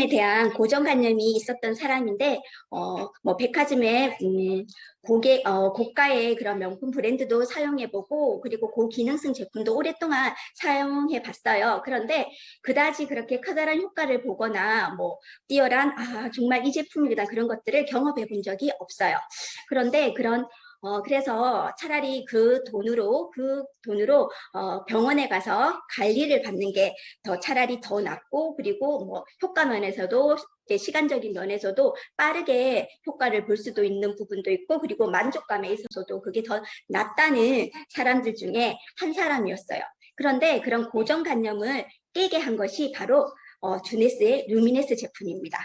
에 대한 고정관념이 있었던 사람인데 어, 뭐 백화점에 음, 고개 어, 고가의 그런 명품 브랜드도 사용해보고 그리고 고기능성 제품도 오랫동안 사용해봤어요. 그런데 그다지 그렇게 커다란 효과를 보거나 뭐 뛰어난 아 정말 이 제품이다 그런 것들을 경험해본 적이 없어요. 그런데 그런 어, 그래서 차라리 그 돈으로, 그 돈으로, 어, 병원에 가서 관리를 받는 게 더 차라리 더 낫고, 그리고 뭐 효과 면에서도, 시간적인 면에서도 빠르게 효과를 볼 수도 있는 부분도 있고, 그리고 만족감에 있어서도 그게 더 낫다는 사람들 중에 한 사람이었어요. 그런데 그런 고정관념을 깨게 한 것이 바로, 어, 주네스의 루미네스 제품입니다.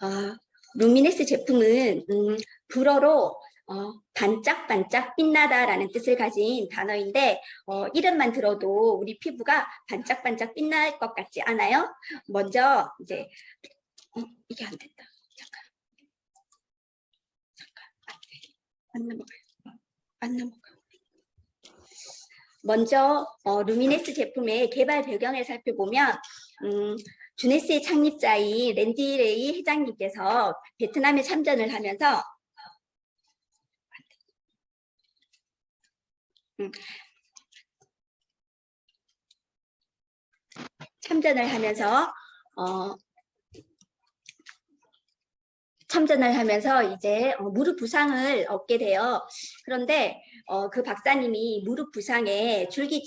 아, 루미네스 제품은, 음, 불어로 어, 반짝반짝 빛나다라는 뜻을 가진 단어인데 어, 이름만 들어도 우리 피부가 반짝반짝 빛날 것 같지 않아요? 먼저 이제 어, 이게 안 된다. 잠깐. 잠깐. 안 넘어가요. 안 넘어가. 먼저 어, 루미네스 제품의 개발 배경을 살펴보면 음, 주네스의 창립자인 랜디레이 회장님께서 베트남에 참전을 하면서 참전을 하면서 어, 참전을 하면서 이제 어, 무릎 부상을 얻게 돼요. 그런데 어, 그 박사님이 무릎 부상에 줄기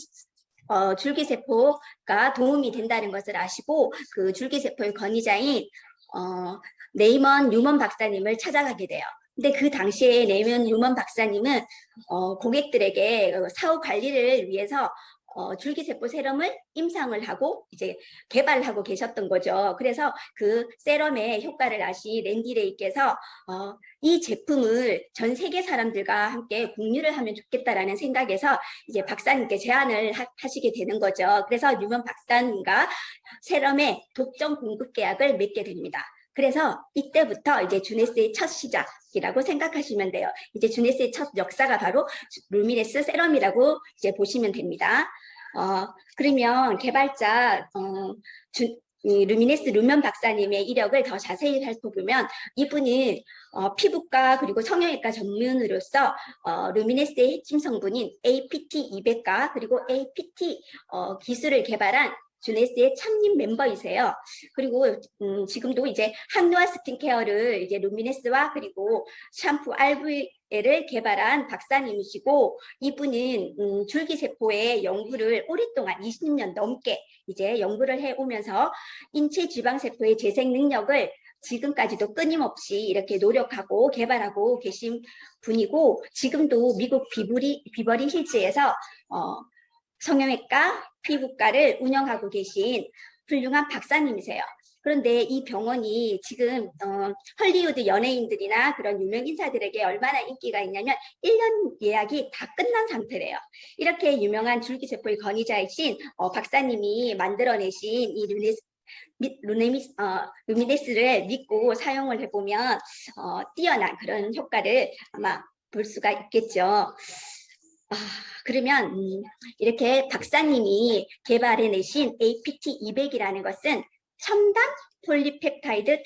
어, 줄기세포가 도움이 된다는 것을 아시고 그 줄기세포의 권위자인 어, 네이먼 뉴먼 박사님을 찾아가게 돼요. 근데 그 당시에 네이먼 뉴먼 박사님은 어, 고객들에게 사후 관리를 위해서 어, 줄기세포 세럼을 임상을 하고 이제 개발하고 계셨던 거죠. 그래서 그 세럼의 효과를 아시 랜디레이께서 어, 이 제품을 전 세계 사람들과 함께 공유를 하면 좋겠다라는 생각에서 이제 박사님께 제안을 하, 하시게 되는 거죠. 그래서 뉴먼 박사님과 세럼의 독점 공급 계약을 맺게 됩니다. 그래서 이때부터 이제 주네스의 첫 시작 이라고 생각하시면 돼요. 이제 주네스의 첫 역사가 바로 루미네스 세럼이라고 이제 보시면 됩니다. 어, 그러면 개발자 어, 주, 이 루미네스 루면 박사님의 이력을 더 자세히 살펴보면 이분은 어, 피부과 그리고 성형외과 전문으로서 어, 루미네스의 핵심 성분인 APT200과 그리고 APT 어, 기술을 개발한 주네스의 참님 멤버이세요. 그리고 음, 지금도 이제 한노아 스킨케어를 이제 루미네스와 그리고 샴푸 RV를 개발한 박사님이시고 이분은 음, 줄기세포의 연구를 오랫동안 20년 넘게 이제 연구를 해오면서 인체 지방세포의 재생 능력을 지금까지도 끊임없이 이렇게 노력하고 개발하고 계신 분이고 지금도 미국 비버리, 비버리 힐즈에서 어, 성형외과, 피부과를 운영하고 계신 훌륭한 박사님이세요. 그런데 이 병원이 지금 어, 헐리우드 연예인들이나 그런 유명 인사들에게 얼마나 인기가 있냐면 1년 예약이 다 끝난 상태래요. 이렇게 유명한 줄기세포의 권위자이신 어, 박사님이 만들어내신 이 루네스 루네미스, 어, 루미네스를 믿고 사용을 해보면 어, 뛰어난 그런 효과를 아마 볼 수가 있겠죠. 아, 그러면 음, 이렇게 박사님이 개발해내신 APT200이라는 것은 첨단 폴리펩타이드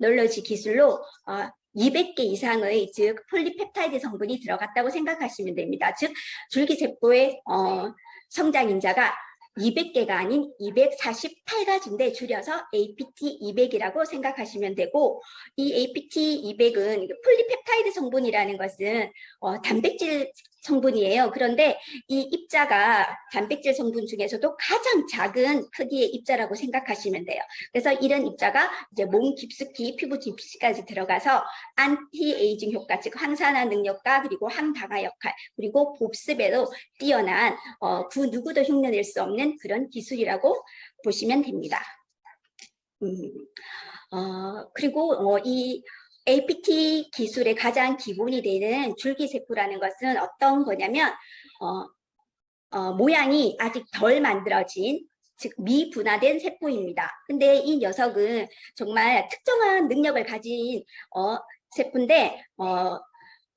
테크놀로지 기술로 어, 200개 이상의 즉 폴리펩타이드 성분이 들어갔다고 생각하시면 됩니다. 즉 줄기세포의 어, 성장 인자가 200개가 아닌 248가지인데 줄여서 APT200이라고 생각하시면 되고 이 APT200은 폴리펩타이드 성분이라는 것은 어, 단백질 성분이에요. 그런데 이 입자가 단백질 성분 중에서도 가장 작은 크기의 입자라고 생각하시면 돼요. 그래서 이런 입자가 이제 몸 깊숙이 피부 깊숙이까지 들어가서 안티에이징 효과, 즉 항산화 능력과 그리고 항방화 역할, 그리고 복습에도 뛰어난 어, 그 누구도 흉내낼 수 없는 그런 기술이라고 보시면 됩니다. 음, 어, 그리고 어, 이 APT 기술의 가장 기본이 되는 줄기세포라는 것은 어떤 거냐면 어, 어, 모양이 아직 덜 만들어진 즉 미분화된 세포입니다. 근데 이 녀석은 정말 특정한 능력을 가진 어, 세포인데 어,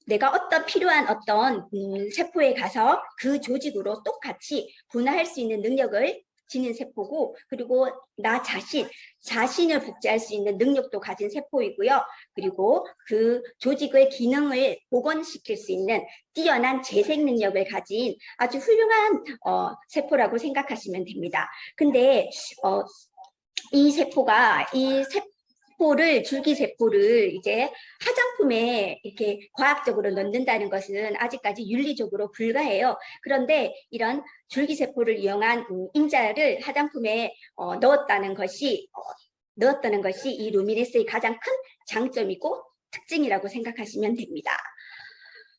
내가 어떤 필요한 어떤 음, 세포에 가서 그 조직으로 똑같이 분화할 수 있는 능력을 지닌 세포고 그리고 나 자신 자신을 복제할 수 있는 능력도 가진 세포이고요. 그리고 그 조직의 기능을 복원시킬 수 있는 뛰어난 재생 능력을 가진 아주 훌륭한 어, 세포라고 생각하시면 됩니다. 근데 어, 이 세포가 이 세 포를 줄기 세포를 이제 화장품에 이렇게 과학적으로 넣는다는 것은 아직까지 윤리적으로 불가해요. 그런데 이런 줄기 세포를 이용한 음, 인자를 화장품에 어, 넣었다는 것이 어, 넣었다는 것이 이 루미네스의 가장 큰 장점이고 특징이라고 생각하시면 됩니다.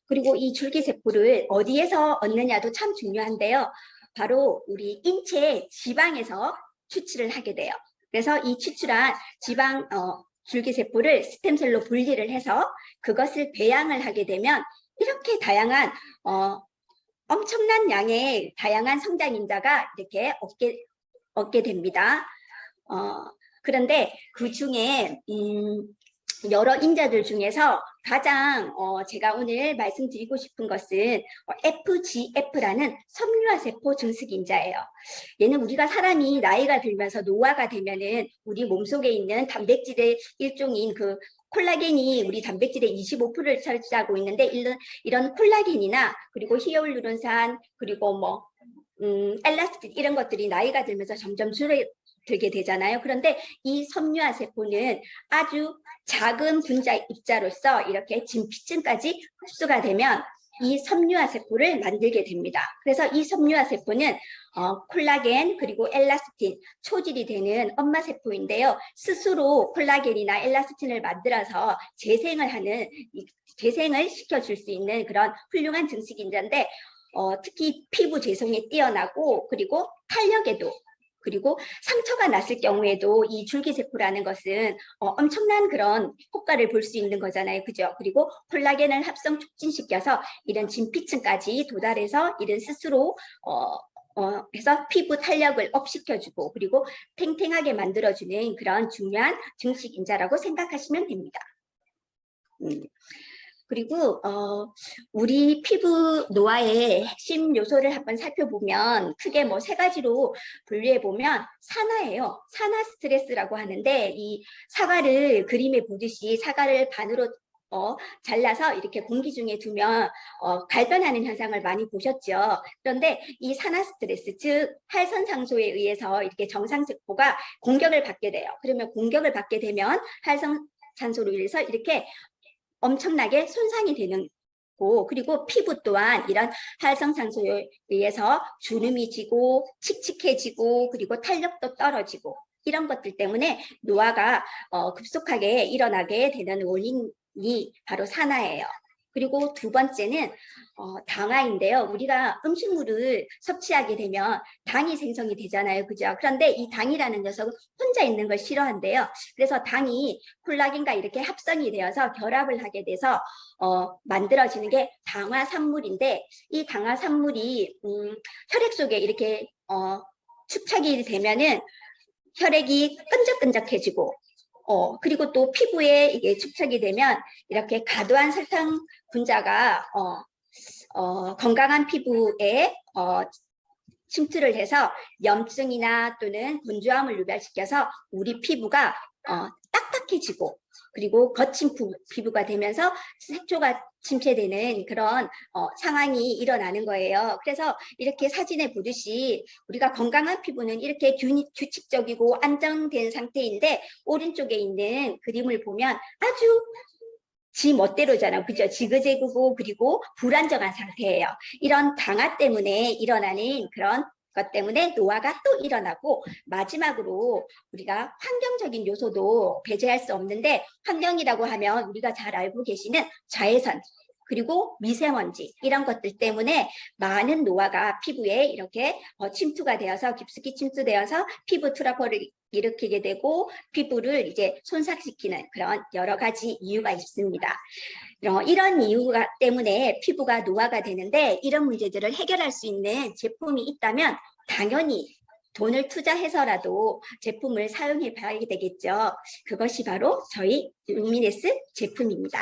그리고 이 줄기세포를 어디에서 얻느냐도 참 중요한데요. 바로 우리 인체 지방에서 추출을 하게 돼요. 그래서 이 추출한 지방 어, 줄기세포를 스템셀로 분리를 해서 그것을 배양을 하게 되면 이렇게 다양한 어, 엄청난 양의 다양한 성장 인자가 이렇게 얻게, 얻게 됩니다. 어, 그런데 그 중에 음, 여러 인자들 중에서 가장 어, 제가 오늘 말씀드리고 싶은 것은 어, FGF라는 섬유화세포 증식 인자예요. 얘는 우리가 사람이 나이가 들면서 노화가 되면은 우리 몸속에 있는 단백질의 일종인 그 콜라겐이 우리 단백질의 25%를 차지하고 있는데 이런, 이런 콜라겐이나 그리고 히알루론산 그리고 뭐 음, 엘라스틴 이런 것들이 나이가 들면서 점점 줄어들게 되잖아요. 그런데 이 섬유화 세포는 아주 작은 분자 입자로서 이렇게 진피층까지 흡수가 되면 이 섬유화 세포를 만들게 됩니다. 그래서 이 섬유화 세포는 어, 콜라겐 그리고 엘라스틴 초질이 되는 엄마 세포인데요. 스스로 콜라겐이나 엘라스틴을 만들어서 재생을 하는 이 재생을 시켜줄 수 있는 그런 훌륭한 증식인자인데 어, 특히 피부 재성에 뛰어나고 그리고 탄력에도 그리고 상처가 났을 경우에도 이 줄기세포라는 것은 어, 엄청난 그런 효과를 볼 수 있는 거잖아요. 그죠? 그리고 콜라겐을 합성 촉진시켜서 이런 진피층까지 도달해서 이런 스스로 어, 어, 해서 피부 탄력을 업시켜주고 그리고 탱탱하게 만들어주는 그런 중요한 증식인자라고 생각하시면 됩니다. 음. 그리고 어, 우리 피부 노화의 핵심 요소를 한번 살펴보면 크게 뭐 세 가지로 분류해 보면 산화예요. 산화 스트레스라고 하는데 이 사과를 그림에 보듯이 사과를 반으로 어, 잘라서 이렇게 공기 중에 두면 어, 갈변하는 현상을 많이 보셨죠. 그런데 이 산화 스트레스, 즉 활선상소에 의해서 이렇게 정상세포가 공격을 받게 돼요. 그러면 공격을 받게 되면 활성 산소로 인해서 이렇게 엄청나게 손상이 되는 고 그리고 피부 또한 이런 활성산소에 의해서 주름이 지고 칙칙해지고 그리고 탄력도 떨어지고 이런 것들 때문에 노화가 어, 급속하게 일어나게 되는 원인이 바로 산화예요. 그리고 두 번째는 어, 당화인데요. 우리가 음식물을 섭취하게 되면 당이 생성이 되잖아요. 그죠? 그런데 이 당이라는 녀석은 혼자 있는 걸 싫어한대요. 그래서 당이 콜라겐과 이렇게 합성이 되어서 결합을 하게 돼서 어, 만들어지는 게 당화산물인데 이 당화산물이 음, 혈액 속에 이렇게 어, 축착이 되면은 혈액이 끈적끈적해지고 어, 그리고 또 피부에 이게 축착이 되면 이렇게 과도한 설탕 분자가 어, 어, 건강한 피부에 어, 침투를 해서 염증이나 또는 건조함을 유발시켜서 우리 피부가 어, 딱딱해지고 그리고 거친 피부, 가 되면서 색조가 침체되는 그런 어, 상황이 일어나는 거예요. 그래서 이렇게 사진에 보듯이 우리가 건강한 피부는 이렇게 규, 규칙적이고 안정된 상태인데 오른쪽에 있는 그림을 보면 아주 지 멋대로잖아. 그죠? 지그재그고 그리고 불안정한 상태예요. 이런 강화 때문에 일어나는 그런 것 때문에 노화가 또 일어나고 마지막으로 우리가 환경적인 요소도 배제할 수 없는데 환경이라고 하면 우리가 잘 알고 계시는 자외선 그리고 미세먼지 이런 것들 때문에 많은 노화가 피부에 이렇게 어, 침투가 되어서 깊숙이 침투되어서 피부 트러블을 일으키게 되고 피부를 이제 손상시키는 그런 여러 가지 이유가 있습니다. 어, 이런 이유가 때문에 피부가 노화가 되는데 이런 문제들을 해결할 수 있는 제품이 있다면 당연히 돈을 투자해서라도 제품을 사용해 봐야 되겠죠. 그것이 바로 저희 루미네스 제품입니다.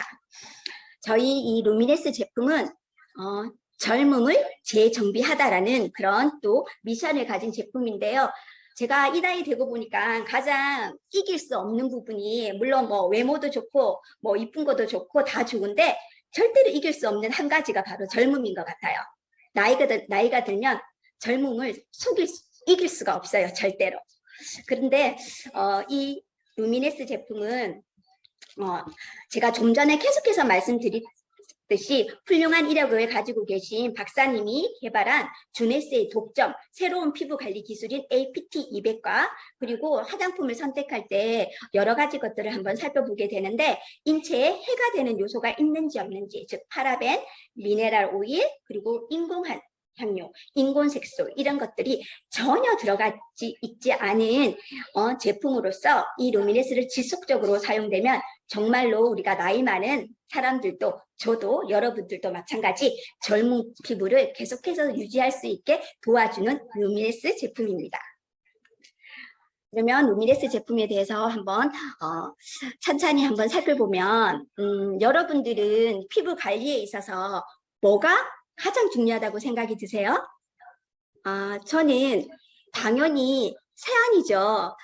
저희 이 루미네스 제품은 어, 젊음을 재정비하다라는 그런 또 미션을 가진 제품인데요. 제가 이 나이 되고 보니까 가장 이길 수 없는 부분이 물론 뭐 외모도 좋고 뭐 이쁜 것도 좋고 다 좋은데 절대로 이길 수 없는 한 가지가 바로 젊음인 것 같아요. 나이가 들, 나이가 들면 젊음을 속일 수, 이길 수가 없어요 절대로. 그런데 어, 이 루미네스 제품은 어, 제가 좀 전에 계속해서 말씀드렸 듯이 훌륭한 이력을 가지고 계신 박사님이 개발한 주네스의 독점, 새로운 피부 관리 기술인 APT 200과 그리고 화장품을 선택할 때 여러 가지 것들을 한번 살펴보게 되는데 인체에 해가 되는 요소가 있는지 없는지, 즉 파라벤, 미네랄 오일, 그리고 인공한 향료, 인공 색소 이런 것들이 전혀 들어가지 있지 않은 어, 제품으로서 이 루미네스를 지속적으로 사용되면 정말로 우리가 나이 많은 사람들도 저도 여러분들도 마찬가지 젊은 피부를 계속해서 유지할 수 있게 도와주는 루미네스 제품입니다. 그러면 루미네스 제품에 대해서 한번 어, 천천히 한번 살펴보면 음, 여러분들은 피부 관리에 있어서 뭐가 가장 중요하다고 생각이 드세요? 아, 저는 당연히 세안이죠.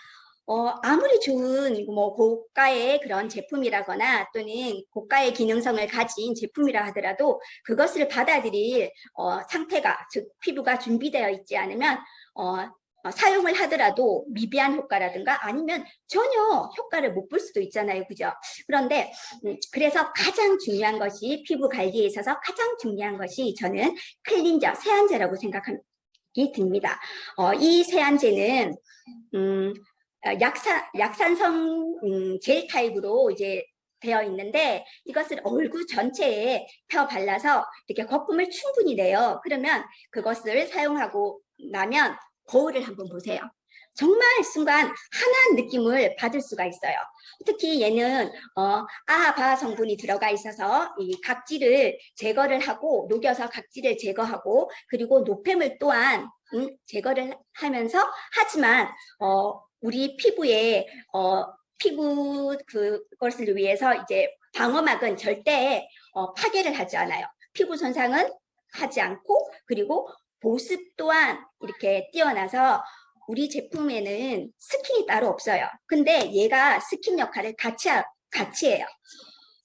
어, 아무리 좋은 뭐 고가의 그런 제품이라거나 또는 고가의 기능성을 가진 제품이라 하더라도 그것을 받아들일 어, 상태가 즉 피부가 준비되어 있지 않으면 어, 어, 사용을 하더라도 미비한 효과라든가 아니면 전혀 효과를 못 볼 수도 있잖아요. 그죠? 그런데 음, 그래서 가장 중요한 것이 피부 관리에 있어서 가장 중요한 것이 저는 클린저, 세안제라고 생각이 듭니다. 어, 이 세안제는 음, 어, 약산, 약산성 음, 젤 타입으로 이제 되어 있는데 이것을 얼굴 전체에 펴 발라서 이렇게 거품을 충분히 내요. 그러면 그것을 사용하고 나면 거울을 한번 보세요. 정말 순간 환한 느낌을 받을 수가 있어요. 특히 얘는 어, 아하바 성분이 들어가 있어서 이 각질을 제거를 하고 녹여서 각질을 제거하고 그리고 노폐물 또한 음, 제거를 하면서 하지만 어, 우리 피부에 어, 피부 그것을 위해서 이제 방어막은 절대 어, 파괴를 하지 않아요. 피부 손상은 하지 않고 그리고 보습 또한 이렇게 뛰어나서 우리 제품에는 스킨이 따로 없어요. 근데 얘가 스킨 역할을 같이, 하, 같이 해요.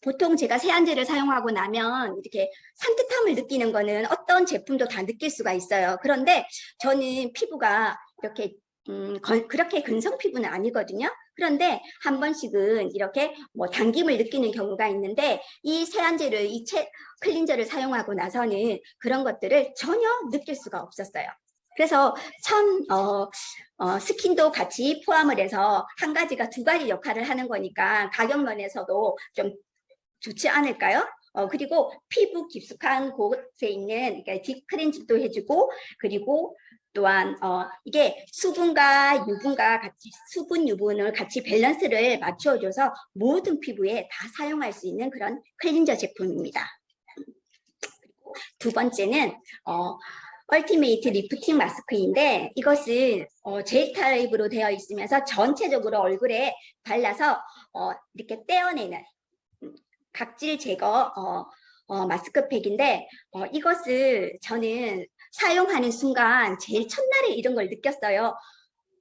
보통 제가 세안제를 사용하고 나면 이렇게 산뜻함을 느끼는 거는 어떤 제품도 다 느낄 수가 있어요. 그런데 저는 피부가 이렇게 음, 건, 그렇게 근성 피부는 아니거든요. 그런데 한 번씩은 이렇게 뭐 당김을 느끼는 경우가 있는데 이 세안제를 이 채, 클린저를 사용하고 나서는 그런 것들을 전혀 느낄 수가 없었어요. 그래서 참 어, 어, 스킨도 같이 포함을 해서 한 가지가 두 가지 역할을 하는 거니까 가격 면에서도 좀 좋지 않을까요? 어, 그리고 피부 깊숙한 곳에 있는 그러니까 딥크렌징도 해주고 그리고 또한 어, 이게 수분과 유분과 같이 수분 유분을 같이 밸런스를 맞춰줘서 모든 피부에 다 사용할 수 있는 그런 클린저 제품입니다. 두 번째는 어, 얼티메이트 리프팅 마스크인데 이것은 어, 젤 타입으로 되어 있으면서 전체적으로 얼굴에 발라서 어, 이렇게 떼어내는 음, 각질 제거 어, 어, 마스크팩인데 어, 이것을 저는 사용하는 순간 제일 첫날에 이런 걸 느꼈어요.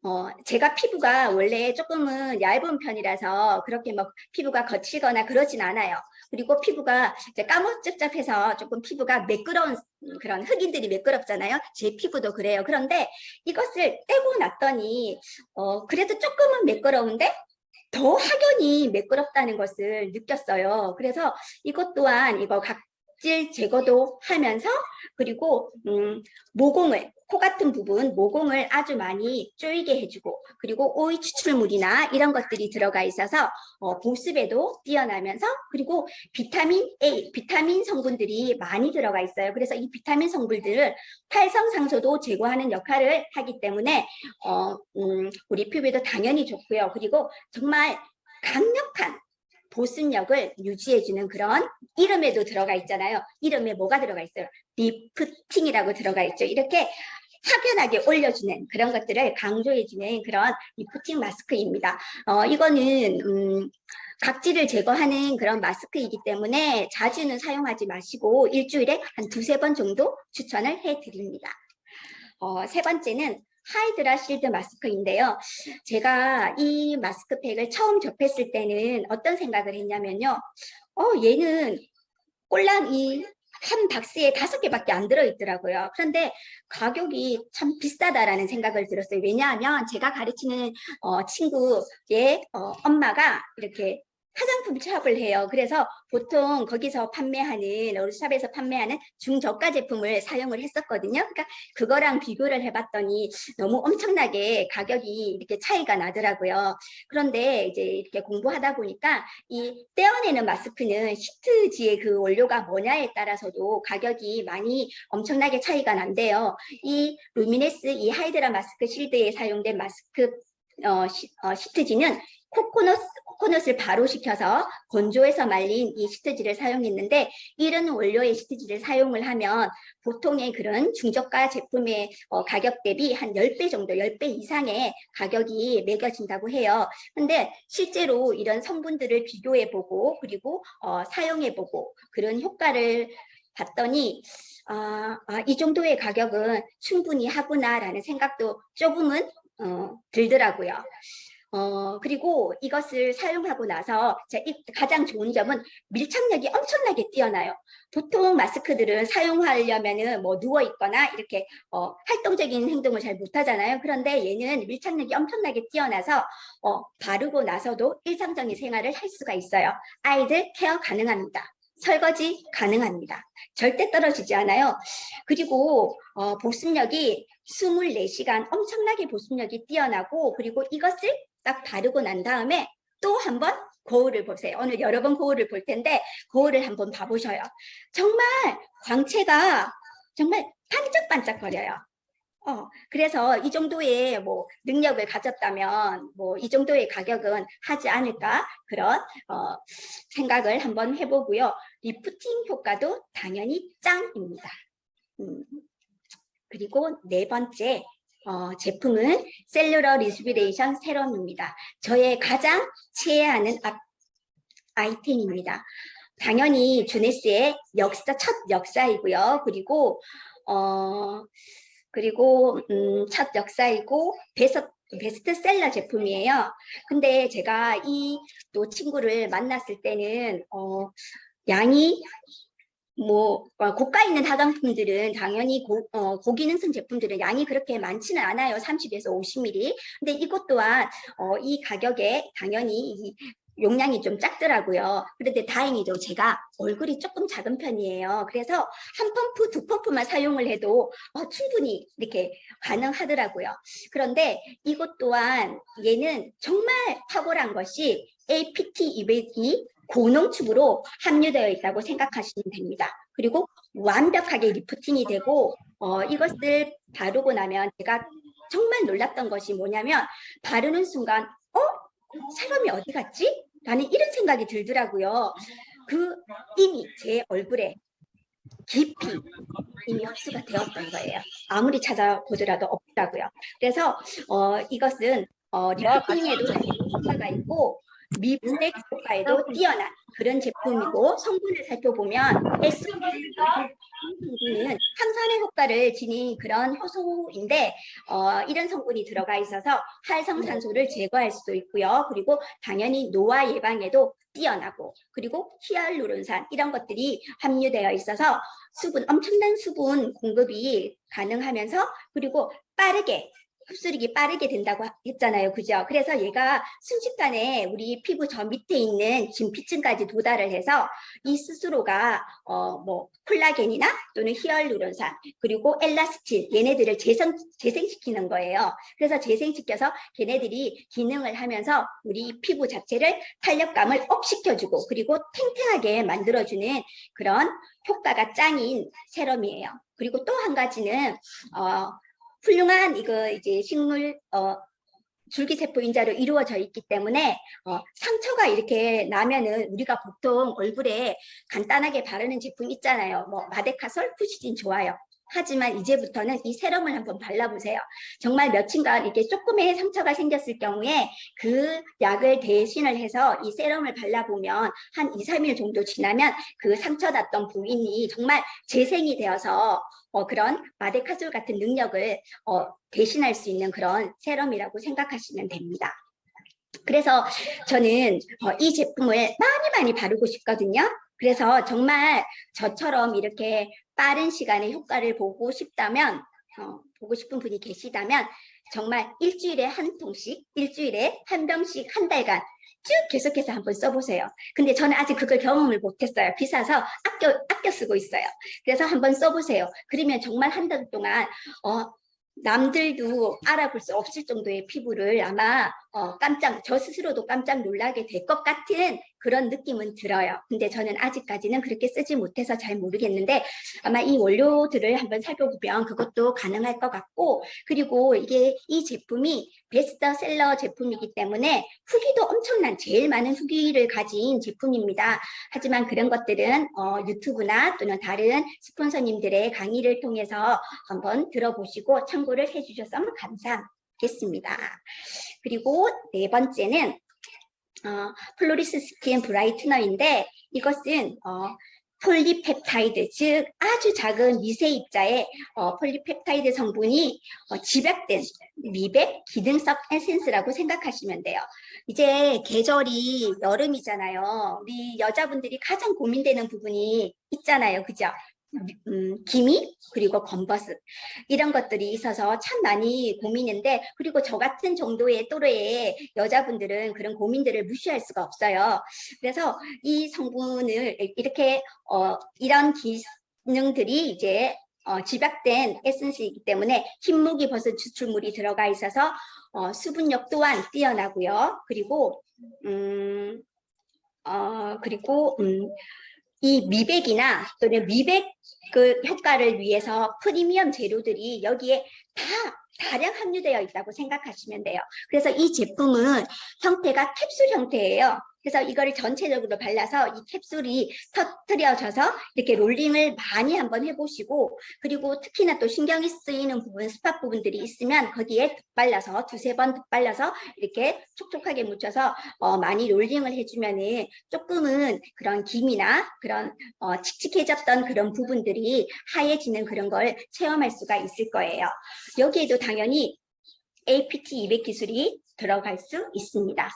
어, 제가 피부가 원래 조금은 얇은 편이라서 그렇게 막 피부가 거칠거나 그러진 않아요. 그리고 피부가 이제 까무잡잡해서 조금 피부가 매끄러운 그런 흑인들이 매끄럽잖아요. 제 피부도 그래요. 그런데 이것을 떼고 났더니 어, 그래도 조금은 매끄러운데 더 확연히 매끄럽다는 것을 느꼈어요. 그래서 이것 또한 이거 각질 제거도 하면서 그리고 음, 모공을 코 같은 부분 모공을 아주 많이 쪼이게 해주고 그리고 오이 추출물이나 이런 것들이 들어가 있어서 어, 보습에도 뛰어나면서 그리고 비타민 A, 비타민 성분들이 많이 들어가 있어요. 그래서 이 비타민 성분들을 활성상소도 제거하는 역할을 하기 때문에 어, 음, 우리 피부에도 당연히 좋고요. 그리고 정말 강력한 보습력을 유지해주는 그런 이름에도 들어가 있잖아요. 이름에 뭐가 들어가 있어요? 리프팅이라고 들어가 있죠. 이렇게 확연하게 올려주는 그런 것들을 강조해주는 그런 리프팅 마스크입니다. 어, 이거는 음, 각질을 제거하는 그런 마스크이기 때문에 자주는 사용하지 마시고 일주일에 한 두세 번 정도 추천을 해드립니다. 어, 세 번째는 하이드라 실드 마스크인데요. 제가 이 마스크팩을 처음 접했을 때는 어떤 생각을 했냐면요. 어, 얘는 꼴랑 이 한 박스에 다섯 개밖에 안 들어있더라고요. 그런데 가격이 참 비싸다라는 생각을 들었어요. 왜냐하면 제가 가르치는 어, 친구의 어, 엄마가 이렇게 화장품 샵을 해요. 그래서 보통 거기서 판매하는 롤샵에서 판매하는 중저가 제품을 사용을 했었거든요. 그러니까 그거랑 비교를 해봤더니 너무 엄청나게 가격이 이렇게 차이가 나더라고요. 그런데 이제 이렇게 공부하다 보니까 이 떼어내는 마스크는 히트지의 그 원료가 뭐냐에 따라서도 가격이 많이 엄청나게 차이가 난대요. 이 루미네스 이 하이드라 마스크 실드에 사용된 마스크 어, 시, 어, 시트지는 코코넛, 코코넛을 발효시켜서 건조해서 말린 이 시트지를 사용했는데 이런 원료의 시트지를 사용을 하면 보통의 그런 중저가 제품의 어, 가격 대비 한 10배 정도, 10배 이상의 가격이 매겨진다고 해요. 근데 실제로 이런 성분들을 비교해보고 그리고 어, 사용해보고 그런 효과를 봤더니 아, 아, 이 정도의 가격은 충분히 하구나라는 생각도 조금은 어, 들더라고요. 어, 그리고 이것을 사용하고 나서 가장 좋은 점은 밀착력이 엄청나게 뛰어나요. 보통 마스크들은 사용하려면은 뭐 누워 있거나 이렇게 어, 활동적인 행동을 잘 못하잖아요. 그런데 얘는 밀착력이 엄청나게 뛰어나서 어, 바르고 나서도 일상적인 생활을 할 수가 있어요. 아이들 케어 가능합니다. 설거지 가능합니다. 절대 떨어지지 않아요. 그리고 어, 보습력이 24시간 엄청나게 보습력이 뛰어나고 그리고 이것을 딱 바르고 난 다음에 또 한 번 거울을 보세요. 오늘 여러 번 거울을 볼 텐데 거울을 한번 봐보셔요. 정말 광채가 정말 반짝반짝거려요. 어, 그래서 이 정도의 뭐 능력을 가졌다면 뭐 이 정도의 가격은 하지 않을까 그런 어, 생각을 한번 해보고요. 리프팅 효과도 당연히 짱입니다. 음, 그리고 네 번째 어, 제품은 셀룰러 리스비레이션 세럼입니다. 저의 가장 최애하는 아, 아이템입니다. 당연히 주네스의 역사 첫 역사이고요. 그리고 어 그리고 음, 첫 역사이고 베스트 베스트셀러 제품이에요. 근데 제가 이 또 친구를 만났을 때는 어 양이 뭐 어, 고가 있는 화장품들은 당연히 고, 어, 고기 능성 제품들은 양이 그렇게 많지는 않아요. 30에서 50ml. 근데 이것 또한 어, 이 가격에 당연히 이 용량이 좀 작더라고요. 그런데 다행히도 제가 얼굴이 조금 작은 편이에요. 그래서 한 펌프, 두 펌프만 사용을 해도 어, 충분히 이렇게 가능하더라고요. 그런데 이것 또한 얘는 정말 탁월한 것이 APT 200이 고농축으로 함유되어 있다고 생각하시면 됩니다. 그리고 완벽하게 리프팅이 되고 어, 이것을 바르고 나면 제가 정말 놀랐던 것이 뭐냐면 바르는 순간 어? 사람이 어디 갔지? 라는 이런 생각이 들더라고요. 그 이미 제 얼굴에 깊이 이미 흡수가 되었던 거예요. 아무리 찾아보더라도 없더라고요. 그래서 어, 이것은 어, 리프팅에도 효과가 있고 미분색 효과에도 뛰어난 그런 제품이고 성분을 살펴보면 성분은 항산화 효과를 지닌 그런 효소인데 어, 이런 성분이 들어가 있어서 활성산소를 제거할 수도 있고요. 그리고 당연히 노화 예방에도 뛰어나고 그리고 히알루론산 이런 것들이 함유되어 있어서 수분 엄청난 수분 공급이 가능하면서 그리고 빠르게 흡수력이 빠르게 된다고 하- 했잖아요. 그죠? 그래서 얘가 순식간에 우리 피부 저 밑에 있는 진피층까지 도달을 해서 이 스스로가 어 뭐 콜라겐이나 또는 히알루론산 그리고 엘라스틴 얘네들을 재생, 재생시키는 거예요. 그래서 재생시켜서 걔네들이 기능을 하면서 우리 피부 자체를 탄력감을 업 시켜주고 그리고 탱탱하게 만들어주는 그런 효과가 짱인 세럼이에요. 그리고 또 한 가지는 어 훌륭한 이거 이제 식물 어 줄기세포 인자로 이루어져 있기 때문에 어, 상처가 이렇게 나면은 우리가 보통 얼굴에 간단하게 바르는 제품 있잖아요. 뭐 마데카솔, 푸시딘 좋아요. 하지만 이제부터는 이 세럼을 한번 발라보세요. 정말 며칠간 이렇게 조금의 상처가 생겼을 경우에 그 약을 대신을 해서 이 세럼을 발라보면 한 2, 3일 정도 지나면 그 상처 났던 부위이 정말 재생이 되어서 어, 그런 마데카솔 같은 능력을 어, 대신할 수 있는 그런 세럼이라고 생각하시면 됩니다. 그래서 저는 어, 이 제품을 많이 많이 바르고 싶거든요. 그래서 정말 저처럼 이렇게 빠른 시간에 효과를 보고 싶다면 어, 보고 싶은 분이 계시다면 정말 일주일에 한 통씩 일주일에 한 병씩 한 달간 쭉 계속해서 한번 써보세요. 근데 저는 아직 그걸 경험을 못했어요. 비싸서 아껴 아껴 쓰고 있어요. 그래서 한번 써보세요. 그러면 정말 한 달 동안 어, 남들도 알아볼 수 없을 정도의 피부를 아마 어, 깜짝 저 스스로도 깜짝 놀라게 될 것 같은 그런 느낌은 들어요. 근데 저는 아직까지는 그렇게 쓰지 못해서 잘 모르겠는데 아마 이 원료들을 한번 살펴보면 그것도 가능할 것 같고 그리고 이게 이 제품이 베스트셀러 제품이기 때문에 후기도 엄청난 제일 많은 후기를 가진 제품입니다. 하지만 그런 것들은 어, 유튜브나 또는 다른 스폰서님들의 강의를 통해서 한번 들어보시고 참고를 해주셨으면 감사하겠습니다. 그리고 네 번째는 어, 플로리스 스킨 브라이트너인데 이것은 어, 폴리펩타이드, 즉 아주 작은 미세 입자의 어, 폴리펩타이드 성분이 어, 집약된 미백 기능성 에센스라고 생각하시면 돼요. 이제 계절이 여름이잖아요. 우리 여자분들이 가장 고민되는 부분이 있잖아요. 그죠? 음, 기미 그리고 검버스 이런 것들이 있어서 참 많이 고민인데 그리고 저 같은 정도의 또래의 여자분들은 그런 고민들을 무시할 수가 없어요. 그래서 이 성분을 이렇게 어, 이런 기능들이 이제 어, 집약된 에센스이기 때문에 흰무기 버섯 추출물이 들어가 있어서 어, 수분력 또한 뛰어나고요. 그리고 음, 어, 그리고 음, 이 미백이나 또는 미백 그 효과를 위해서 프리미엄 재료들이 여기에 다 다량 함유되어 있다고 생각하시면 돼요. 그래서 이 제품은 형태가 캡슐 형태예요. 그래서 이거를 전체적으로 발라서 이 캡슐이 터트려져서 이렇게 롤링을 많이 한번 해보시고 그리고 특히나 또 신경이 쓰이는 부분 스팟 부분들이 있으면 거기에 덧발라서 두세 번 덧발라서 이렇게 촉촉하게 묻혀서 어, 많이 롤링을 해주면 은 조금은 그런 김이나 그런 어, 칙칙해졌던 그런 부분들이 하얘지는 그런 걸 체험할 수가 있을 거예요. 여기에도 당연히 APT 200 기술이 들어갈 수 있습니다.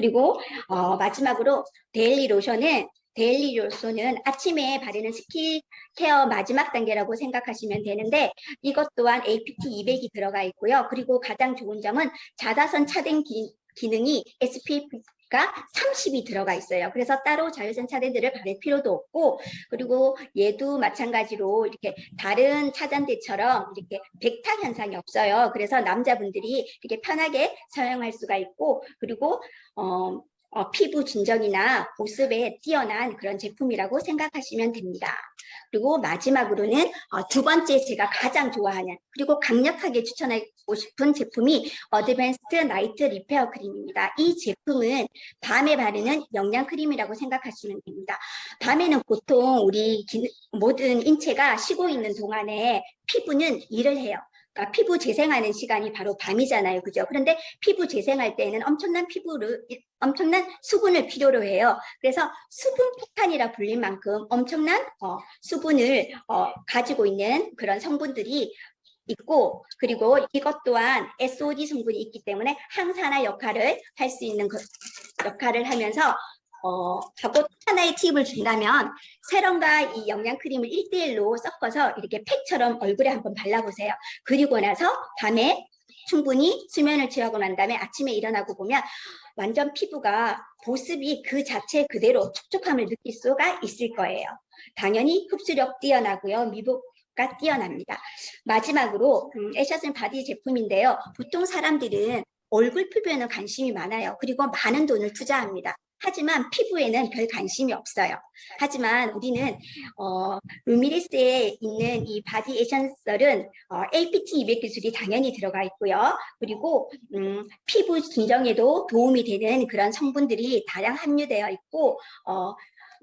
그리고 어, 마지막으로 데일리 로션은 데일리 로션은 아침에 바르는 스킨케어 마지막 단계라고 생각하시면 되는데 이것 또한 APT 200이 들어가 있고요. 그리고 가장 좋은 점은 자다선 차등 기, 기능이 SPF 가 30이 들어가 있어요. 그래서 따로 자외선 차단제를 바를 필요도 없고 그리고 얘도 마찬가지로 이렇게 다른 차단제처럼 이렇게 백탁 현상이 없어요. 그래서 남자분들이 이렇게 편하게 사용할 수가 있고 그리고 어, 어, 피부 진정이나 보습에 뛰어난 그런 제품이라고 생각하시면 됩니다. 그리고 마지막으로는 어, 두 번째 제가 가장 좋아하는 그리고 강력하게 추천하고 싶은 제품이 어드밴스트 나이트 리페어 크림입니다. 이 제품은 밤에 바르는 영양 크림이라고 생각하시면 됩니다. 밤에는 보통 우리 기, 모든 인체가 쉬고 있는 동안에 피부는 일을 해요. 그러니까 피부 재생하는 시간이 바로 밤이잖아요. 그죠? 그런데 피부 재생할 때에는 엄청난 피부를, 엄청난 수분을 필요로 해요. 그래서 수분 폭탄이라 불릴 만큼 엄청난 어, 수분을 어, 가지고 있는 그런 성분들이 있고 그리고 이것 또한 SOD 성분이 있기 때문에 항산화 역할을 할 수 있는 그 역할을 하면서 어, 하고 하나의 팁을 준다면 세럼과 이 영양 크림을 1대1로 섞어서 이렇게 팩처럼 얼굴에 한번 발라보세요. 그리고 나서 밤에 충분히 수면을 취하고 난 다음에 아침에 일어나고 보면 완전 피부가 보습이 그 자체 그대로 촉촉함을 느낄 수가 있을 거예요. 당연히 흡수력 뛰어나고요. 미복 가 뛰어납니다. 마지막으로 음, 에셔슨 바디 제품인데요. 보통 사람들은 얼굴 피부에는 관심이 많아요. 그리고 많은 돈을 투자합니다. 하지만 피부에는 별 관심이 없어요. 하지만 우리는 어, 루미리스에 있는 이 바디 에센설은 어, APT 200 기술이 당연히 들어가 있고요. 그리고 음, 피부 진정에도 도움이 되는 그런 성분들이 다량 함유되어 있고 어,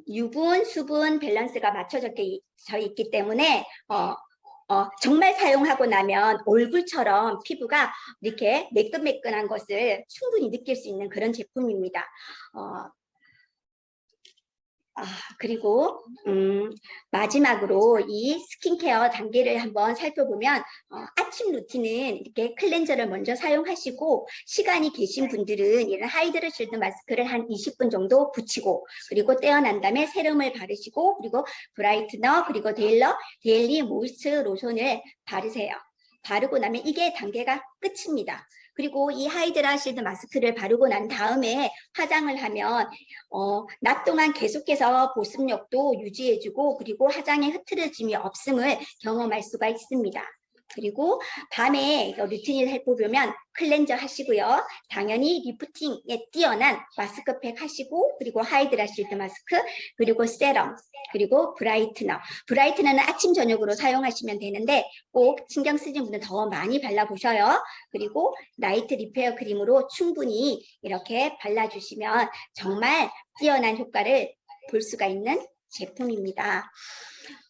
유분, 수분 밸런스가 맞춰져 있기 때문에 어, 어, 정말 사용하고 나면 얼굴처럼 피부가 이렇게 매끈매끈한 것을 충분히 느낄 수 있는 그런 제품입니다. 어, 아, 그리고 음, 마지막으로 이 스킨케어 단계를 한번 살펴보면 어, 아침 루틴은 이렇게 클렌저를 먼저 사용하시고 시간이 계신 분들은 이런 하이드로 실드 마스크를 한 20분 정도 붙이고 그리고 떼어난 다음에 세럼을 바르시고 그리고 브라이트너 그리고 데일러 데일리 모이스트 로션을 바르세요. 바르고 나면 이게 단계가 끝입니다. 그리고 이 하이드라 실드 마스크를 바르고 난 다음에 화장을 하면 어, 낮 동안 계속해서 보습력도 유지해주고 그리고 화장에 흐트러짐이 없음을 경험할 수가 있습니다. 그리고 밤에 이거 루틴을 해보면 클렌저 하시고요. 당연히 리프팅에 뛰어난 마스크팩 하시고 그리고 하이드라 실드 마스크 그리고 세럼 그리고 브라이트너 브라이트너는 아침 저녁으로 사용하시면 되는데 꼭 신경 쓰는 분은 더 많이 발라보셔요. 그리고 나이트 리페어 크림으로 충분히 이렇게 발라주시면 정말 뛰어난 효과를 볼 수가 있는 제품입니다.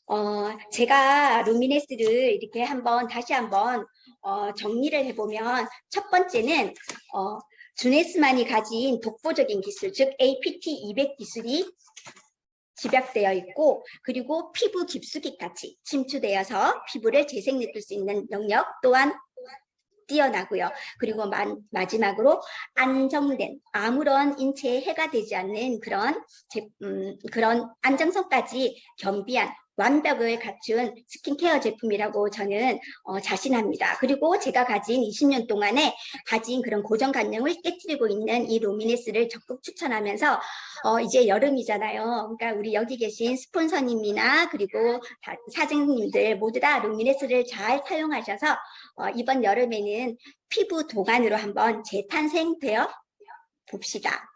어, 제가 루미네스를 이렇게 한번 다시 한번 어, 정리를 해보면 첫 번째는 어, 주네스만이 가진 독보적인 기술, 즉 APT 200 기술이 집약되어 있고 그리고 피부 깊숙이까지 침투되어서 피부를 재생시킬 수 있는 영역 또한 뛰어나고요. 그리고 마, 마지막으로 안정된 아무런 인체에 해가 되지 않는 그런 제, 음, 그런 안정성까지 겸비한 완벽을 갖춘 스킨케어 제품이라고 저는 어, 자신합니다. 그리고 제가 가진 20년 동안에 가진 그런 고정관념을 깨뜨리고 있는 이 로미네스를 적극 추천하면서 어, 이제 여름이잖아요. 그러니까 우리 여기 계신 스폰서님이나 그리고 다, 사장님들 모두 다 로미네스를 잘 사용하셔서 어, 이번 여름에는 피부 도관으로 한번 재탄생되어 봅시다.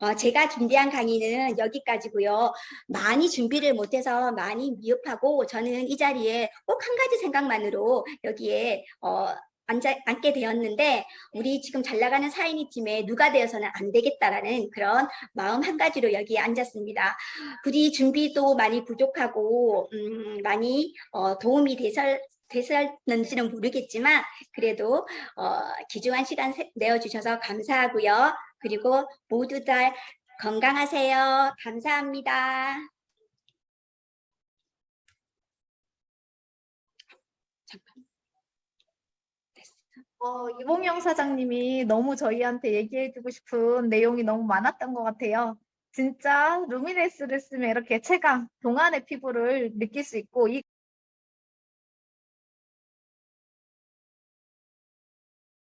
어, 제가 준비한 강의는 여기까지고요. 많이 준비를 못해서 많이 미흡하고 저는 이 자리에 꼭 한 가지 생각만으로 여기에 어, 앉아, 앉게 되었는데 우리 지금 잘 나가는 사인이 팀에 누가 되어서는 안 되겠다라는 그런 마음 한 가지로 여기에 앉았습니다. 부디 준비도 많이 부족하고 음, 많이 어, 도움이 돼서 됐었는지는 모르겠지만 그래도 어, 귀중한 시간 세- 내어주셔서 감사하고요. 그리고 모두 다 건강하세요. 감사합니다. 잠깐. 됐어. 어, 이봉영 사장님이 너무 저희한테 얘기해주고 싶은 내용이 너무 많았던 것 같아요. 진짜 루미네스를 쓰면 이렇게 체감, 동안의 피부를 느낄 수 있고 이